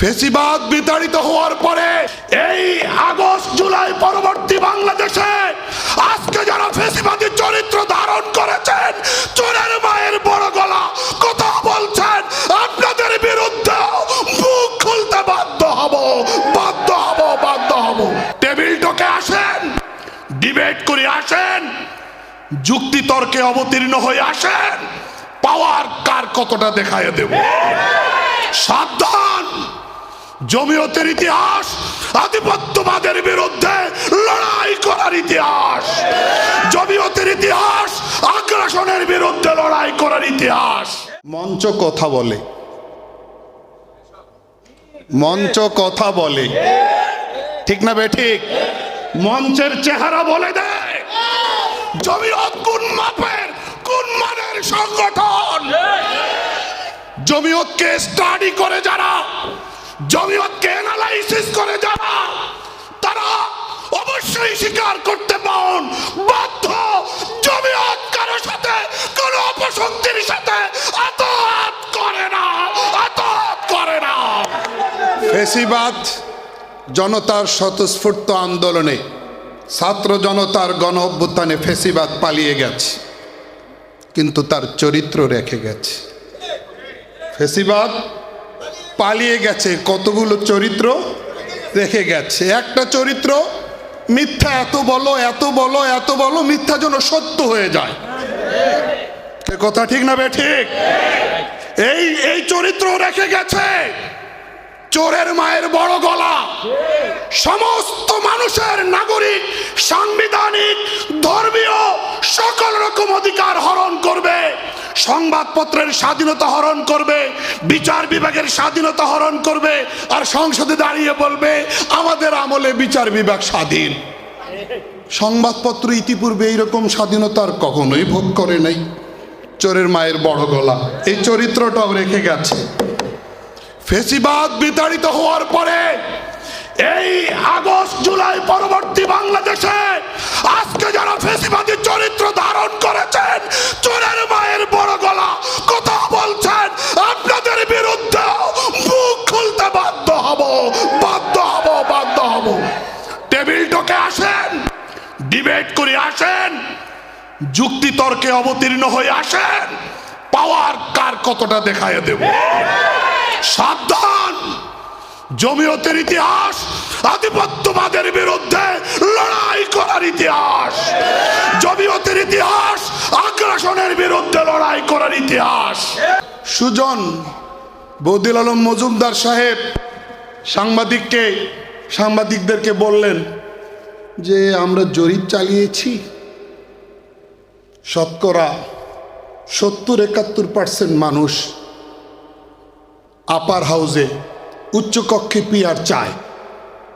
ফেসিবাদ বিতাড়িত হওয়ার পরে এই আগস্ট, জুলাই পরবর্তী বাংলাদেশে আজকে যারা ফেসিবাদী চরিত্র ধারণ করেছেন, চোরের মায়ের বড় গলা, কথা বলছেন, আপনাদের বিরুদ্ধে মুখ খুলতে বাধ্য হব বাধ্য হব বাধ্য হব। টেবিল টকে আসেন, ডিবেট করে আসেন যুক্তি তর্কে অবতীর্ণ হয়ে আসেন, পাওয়ার কার কতটা দেখায় দেব? সাবধান! জমিয়তের ইতিহাস আধিপত্যবাদের বিরুদ্ধে লড়াই করার ইতিহাস। জমিয়তের ইতিহাস আগ্রাসনের বিরুদ্ধে লড়াই করার ইতিহাস। মঞ্চ কথা বলে। মঞ্চ কথা বলে। ঠিক না বে ঠিক? মঞ্চের চেহারা বলে দেয় জমিয়ত কোন মাপের কোন মানের সংগঠন? জমিয়তকে স্টাডি করে যারা জমিয়তকে অ্যানালাইসিস করে যারা, তারা অবশ্যই স্বীকার করতে পান বাধ্য জমিয়ত কারও সাথে, কোন অপশক্তির সাথে আতহাত করে না আতহাত করে না। ফেসিবাদ জনতার স্বতঃস্ফূর্ত আন্দোলনে ছাত্র জনতার গণ অভ্যুত্থানে ফেসিবাদ পালিয়ে গেছে, কিন্তু তার চরিত্র রেখে গেছে। ফেসিবাদ পালিয়ে গেছে, কতগুলো চরিত্র রেখে গেছে? একটা চরিত্র, মিথ্যা এত বলো এত বলো এত বলো, মিথ্যা যেন সত্য হয়ে যায়। কথা ঠিক না বে, ঠিক? এই এই চরিত্র রেখে গেছে। চোরের মায়ের বড় গলা। সমস্ত মানুষের নাগরিক, সাংবিধানিক, ধর্মীয় সকল রকম অধিকার হরণ করবে। সংবাদপত্রের স্বাধীনতা হরণ করবে, বিচার বিভাগের স্বাধীনতা হরণ করবে, আর সংসদে দাঁড়িয়ে বলবে, আমাদের আমলে বিচার বিভাগ স্বাধীন। সংবাদপত্র ইতিপূর্বে এইরকম স্বাধীনতার কখনোই ভোগ করে নাই। চোরের মায়ের বড় গলা। এই চরিত্রটাও রেখে গেছে। ফেসিবাদ বিতাড়িত হওয়ার পরে এই আগস্ট, জুলাই পরবর্তী বাংলাদেশে আজকে যারা ফেসিবাদী চরিত্র ধারণ করেছেন, চোরের মায়ের বড় গলা, কথা বলছেন, আপনাদের বিরুদ্ধে মুখ খুলতে বাধ্য হব বাধ্য হব বাধ্য হব। টেবিল টকে আসেন, ডিবেট করে আসেন, যুক্তি তর্কে অবতীর্ণ হয়ে আসেন, পাওয়ার কার কতটা দেখায় দেব? সাবধান। জমিয়তের ইতিহাস, আধিপত্যবাদের বিরুদ্ধে লড়াই করার ইতিহাস। জমিয়তের ইতিহাস, আগ্রাসনের বিরুদ্ধে লড়াই করার ইতিহাস। সুজন বদিল আলম মজুমদার সাহেব সাংবাদিককে, সাংবাদিকদেরকে বললেন যে, আমরা জরিপ চালিয়েছি। শতকরা সত্তর একাত্তর পার্সেন্ট মানুষ আপার হাউসে উচ্চ কক্ষে পিয়ার চায়।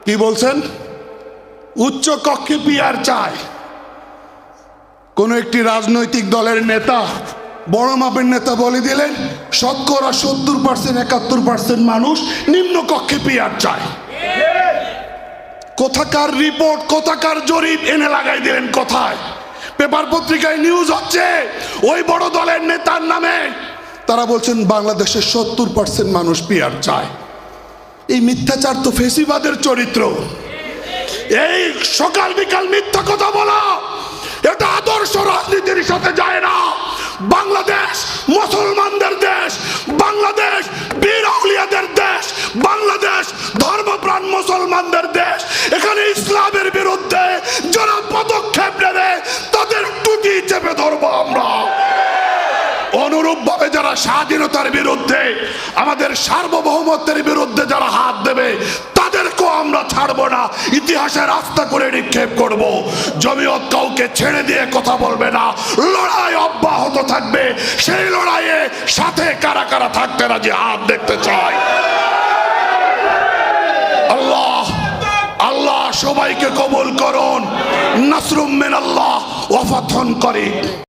কি বলছেন? উচ্চ কক্ষে পিয়ার চায়। কোন একটি রাজনৈতিক দলের নেতা বড় মাপের নেতা বলে দিলেন, শতকরা সত্তর পার্সেন্ট একাত্তর পার্সেন্ট মানুষ নিম্ন কক্ষে পিয়ার চায়। কোথাকার রিপোর্ট, কোথাকার জরিপ এনে লাগাই দিলেন কোথায়? পেপার পত্রিকায় নিউজ হচ্ছে, ওই বড় দলের নেতার নামে তারা বলছেন বাংলাদেশের সত্তর পার্সেন্ট মানুষ পিয়ার চায়। এই মিথ্যাচার তো ফেসিবাদের চরিত্র। এই সকাল বিকাল মিথ্যা কথা বলা, এটা আদর্শ রাজনীতির সাথে যায় না। বাংলাদেশ মুসলমানদের দেশ, বাংলাদেশ বীর আউলিয়াদের দেশ, বাংলাদেশ ধর্মপ্রাণ মুসলমানদের দেশ। এখানে ইসলামের বিরুদ্ধে যারা স্বাধীনতার বিরুদ্ধে, আমাদের সার্বভৌমত্বের বিরুদ্ধে যারা হাত দেবে, তাদেরকেও আমরা ছাড়বো না। ইতিহাসে রাস্তা করে নিক্ষেপ করব। জমিয়ত কাউকে ছেড়ে দিয়ে কথা বলবে না। লড়াই অব্যাহত থাকবে। সেই লড়াইয়ে সাথে কারা কারা থাকতে রাজি হাত দেখতে চায়? আল্লাহ আল্লাহ সবাইকে কবুল করুন। নাসরুম মিন আল্লাহ ওয়াফাথন করে